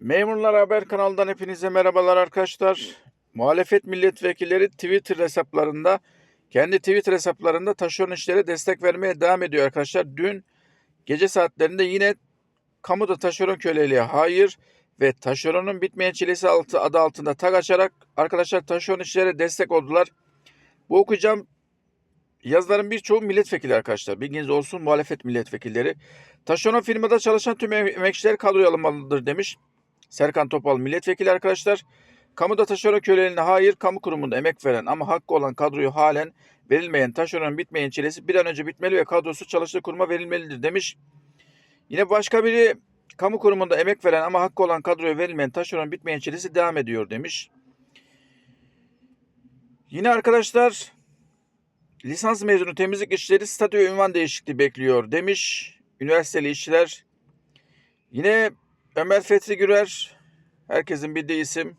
Memurlar Haber kanalından hepinize merhabalar arkadaşlar. Muhalefet milletvekilleri Twitter hesaplarında kendi Twitter hesaplarında taşeron işlere destek vermeye devam ediyor arkadaşlar. Dün gece saatlerinde yine kamuda taşeron köleliğe hayır ve taşeronun bitmeyen çilesi altı adı altında tag açarak arkadaşlar taşeron işlere destek oldular. Bu okuyacağım yazıların birçoğu milletvekili arkadaşlar. Bilginiz olsun muhalefet milletvekilleri. Taşeron firmada çalışan tüm emekçiler kadroya alınmalıdır demiş. Serkan Topal milletvekili arkadaşlar. Kamuda taşeron köleliğine hayır, kamu kurumunda emek veren ama hakkı olan kadroyu halen verilmeyen taşeronun bitmeyen çilesi bir an önce bitmeli ve kadrosu çalıştığı kuruma verilmelidir demiş. Yine başka biri kamu kurumunda emek veren ama hakkı olan kadroya verilmeyen taşeron bitmeyen çilesi devam ediyor demiş. Yine arkadaşlar lisans mezunu temizlik işçileri statü ve ünvan değişikliği bekliyor demiş. Üniversiteli işçiler. Yine Ömer Fethi Gürer, herkesin bildiği isim.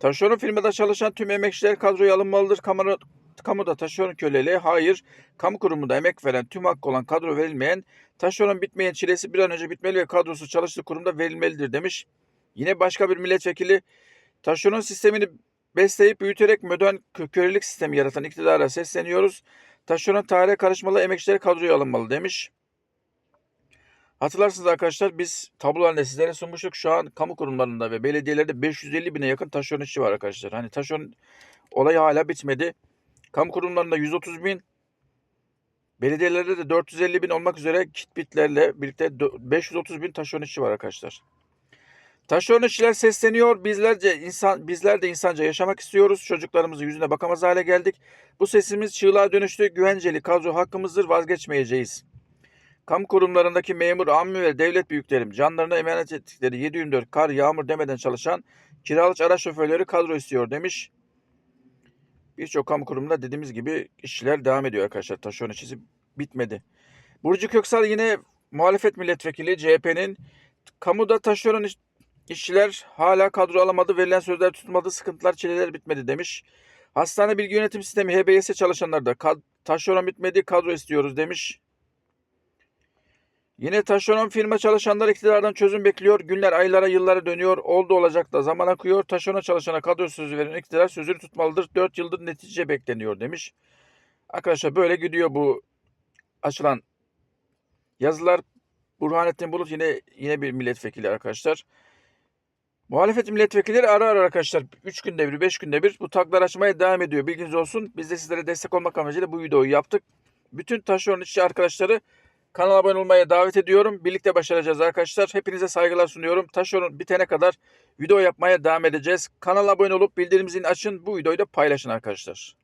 Taşeron firmada çalışan tüm emekçiler kadroya alınmalıdır. Kamu, kamuda taşeron köleliği hayır. Kamu kurumunda emek veren tüm hakkı olan kadro verilmeyen taşeron bitmeyen çilesi bir an önce bitmeli ve kadrosu çalıştığı kurumda verilmelidir demiş. Yine başka bir milletvekili taşeron sistemini besleyip büyüterek modern kö- kölelik sistemi yaratan iktidara sesleniyoruz. Taşeron tarihe karışmalı emekçiler kadroya alınmalı demiş. Hatırlarsınız arkadaşlar biz tablo halinde sizlere sunmuştuk. Şu an kamu kurumlarında ve belediyelerde 550 bine yakın taşeron işçi var arkadaşlar. Hani taşeron olayı hala bitmedi. Kamu kurumlarında 130 bin, belediyelerde de 450 bin olmak üzere kitbitlerle birlikte dö- 530 bin taşeron işçi var arkadaşlar. Taşeron işçiler sesleniyor. Bizlerce insan, bizler de insanca yaşamak istiyoruz. Çocuklarımızın yüzüne bakamaz hale geldik. Bu sesimiz çığlığa dönüştü. Güvenceli kadro hakkımızdır vazgeçmeyeceğiz. Kamu kurumlarındaki memur, ammi ve devlet büyüklerim, canlarına emanet ettikleri 724 kar, yağmur demeden çalışan kiralık araç şoförleri kadro istiyor demiş. Birçok kamu kurumunda dediğimiz gibi işçiler devam ediyor arkadaşlar. Taşeron işçisi bitmedi. Burcu Köksal yine muhalefet milletvekili CHP'nin kamuda taşeron iş- işçiler hala kadro alamadı, verilen sözler tutmadı, sıkıntılar, çileler bitmedi demiş. Hastane Bilgi Yönetim Sistemi HBS çalışanlar da taşeron bitmedi, kadro istiyoruz demiş. Yine taşeron firma çalışanlar iktidardan çözüm bekliyor. Günler aylara yıllara dönüyor. Oldu olacak da zaman akıyor. Taşerona çalışana kadro sözü veren iktidar sözünü tutmalıdır. 4 yıldır netice bekleniyor demiş. Arkadaşlar böyle gidiyor bu açılan yazılar. Burhanettin Bulut yine yine bir milletvekili arkadaşlar. Muhalefet milletvekilleri ara ara arkadaşlar 3 günde bir 5 günde bir bu taklar açmaya devam ediyor. Bilginiz olsun. Biz de sizlere destek olmak amacıyla bu videoyu yaptık. Bütün taşeron işçi arkadaşları Kanala abone olmaya davet ediyorum. Birlikte başaracağız arkadaşlar. Hepinize saygılar sunuyorum. Taşeron bitene kadar video yapmaya devam edeceğiz. Kanala abone olup bildirim açın. Bu videoyu da paylaşın arkadaşlar.